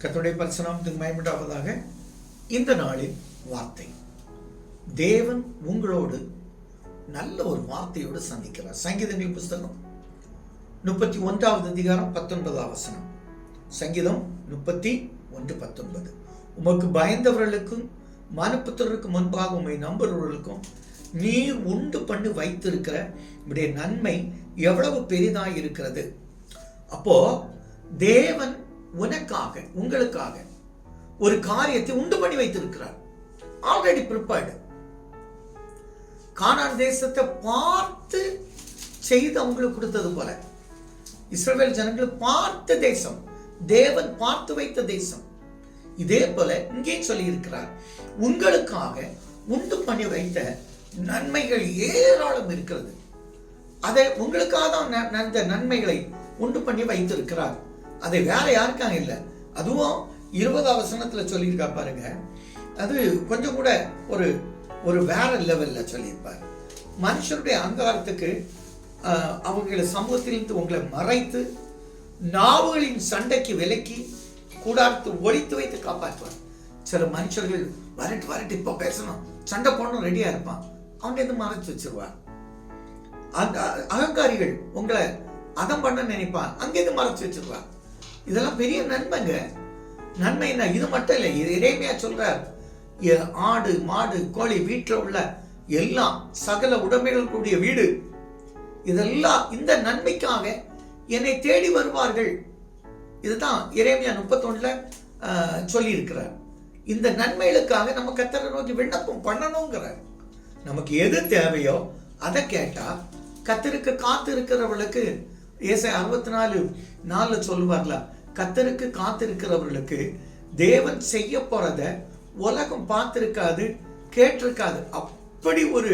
கத்துடைய பரிசுநாமத்துக்கு மயமிட்டாவதாக இந்த நாளின் வார்த்தை. தேவன் உங்களோடு நல்ல ஒரு வார்த்தையோடு சந்திக்கிறார். சங்கீதங்கள் புஸ்தகம் முப்பத்தி ஒன்றாவது அதிகாரம் பத்தொன்பது வசனம். சங்கீதம் முப்பத்தி ஒன்று பத்தொன்பது. உமக்கு பயந்தவர்களுக்கும் மனுப்புத்தருக்கு முன்பாக உண்மை நம்புறவர்களுக்கும் நீர் உண்டு பண்ணி வைத்திருக்கிற உடைய நன்மை எவ்வளவு பெரிதாக இருக்கிறது அப்போ தேவன் உனக்காக உங்களுக்காக ஒரு காரியத்தை உண்டு பண்ணி வைத்திருக்கிறார். ஆல்ரெடி ப்ரிப்பேர்டு கானான் தேசத்தை பார்த்து செய்து அவங்களுக்கு கொடுத்தது போல. இஸ்ரேல் ஜனங்கள் பார்த்த தேசம் தேவன் பார்த்து வைத்த தேசம். இதே போல இங்கே சொல்லி இருக்கிறார் உங்களுக்காக உண்டு பண்ணி வைத்த நன்மைகள் ஏராளம் இருக்கிறது. அதை உங்களுக்காக தான் ந- நன்மைகளை உண்டு பண்ணி வைத்திருக்கிறார். அதை வேற யாருக்காக இல்லை. அதுவும் இருபதாம் வசனத்துல சொல்லியிருக்கா பாருங்க. அது கொஞ்சம் கூட ஒரு ஒரு வேற லெவல்ல சொல்லியிருப்பார். மனுஷருடைய அங்காரத்துக்கு ஆஹ், அவங்களை சமூகத்திலிருந்து உங்களை மறைத்து நாவுகளின் சண்டைக்கு விலக்கி கூடாரத்து ஒழித்து வைத்து காப்பாற்றுவார். சில மனுஷர்கள் வரட்டு வரட்டு இப்போ பேசணும். சண்டை போடணும் ரெடியா இருப்பான். அவங்க இருந்து மறைச்சு வச்சிருவார். அந்த அகங்காரிகள் உங்களை அதம் பண்ண நினைப்பான். அங்கேருந்து மறைச்சு வச்சிருவான் இதெல்லாம் பெரிய நன்மைங்க. நன்மை என்ன? இது மட்டும் இல்லை. இது இறைமையா சொல்றார் ஆடு மாடு கோழி வீட்டில் உள்ள எல்லாம் சகல உடைமைகள் கூடிய வீடு. இதெல்லாம் இந்த நன்மைக்காக என்னை தேடி வருவார்கள். இதுதான் இறைமையா முப்பத்தொன்னுல சொல்லி இருக்கிறார் இந்த நன்மைகளுக்காக நம்ம கத்தரை நோக்கி விண்ணப்பம் பண்ணணுங்கிறார். நமக்கு எது தேவையோ அதை கேட்டா கத்தருக்கு காத்து இருக்கிறவளுக்கு ஏசை அறுபத்தி நாலு நாளில் சொல்லுவார்ல கத்தருக்கு காத்திருக்கிறவர்களுக்கு தேவன் செய்ய போறத உலகம் பார்த்திருக்காது கேட்டிருக்காது. அப்படி ஒரு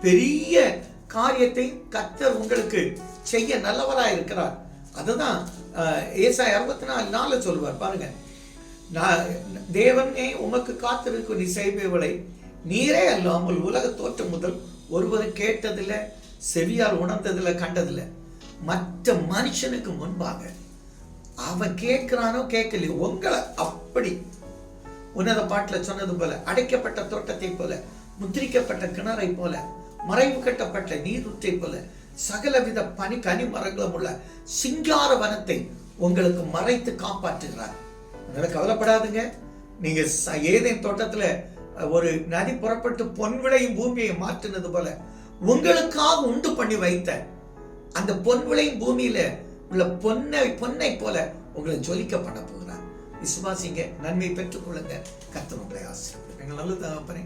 பெரிய காரியத்தை கத்தர் உங்களுக்கு செய்ய நல்லவராக இருக்கிறார். அதுதான் ஏசா ஏசாய் அறுபத்தி நாலு நாலு சொல்லுவார். பாருங்க நான் தேவனே உமக்கு காத்திருக்கும் நீ செய்பவளை நீரே அல்லாமல் உலக தோற்றம் முதல் ஒருவர் கேட்டதில்லை செவியால் உணர்ந்ததில்லை கண்டதில்லை. மற்ற மனுஷனுக்கு முன்பாக அவன் கேட்கிறானோ கேட்கலையோ உங்களை அப்படி உன்னத பாட்டில் சொன்னது போல அடைக்கப்பட்ட தோட்டத்தை போல முத்திரிக்கப்பட்ட கிணறை போல மறைவு கட்டப்பட்ட நீரூற்றை போல சகலவித பனி கனி மரங்களும் உள்ள சிங்கார வனத்தை உங்களுக்கு மறைத்து காப்பாற்றுகிறார். அதனால கவலைப்படாதுங்க. நீங்க ச- ஏதேன் தோட்டத்துல ஒரு நதி புறப்பட்டு பொன் விளையும் பூமியை மாற்றினது போல உங்களுக்காக உண்டு பண்ணி வைத்த அந்த பொன் விளையும் பூமியில உள்ள பொன்னை பொன்னை போல உங்களை ஜொலிக்க பண்ண போகிறார். விசுவாசிங்க நன்மை பெற்றுக்கொள்ளுங்க. கர்த்தர் உங்களை ஆசீர்வதிப்பார். எங்கள் நல்ல தகப்பனே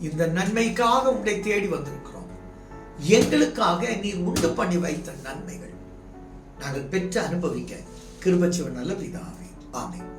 இந்த நன்மைக்காக உங்களை தேடி வந்திருக்கிறோம். எங்களுக்காக நீர் உண்டு பண்ணி வைத்த நன்மைகள் நாங்கள் பெற்று அனுபவிக்க கிருபச்சிவன் நல்ல பிதாவே. ஆமென்.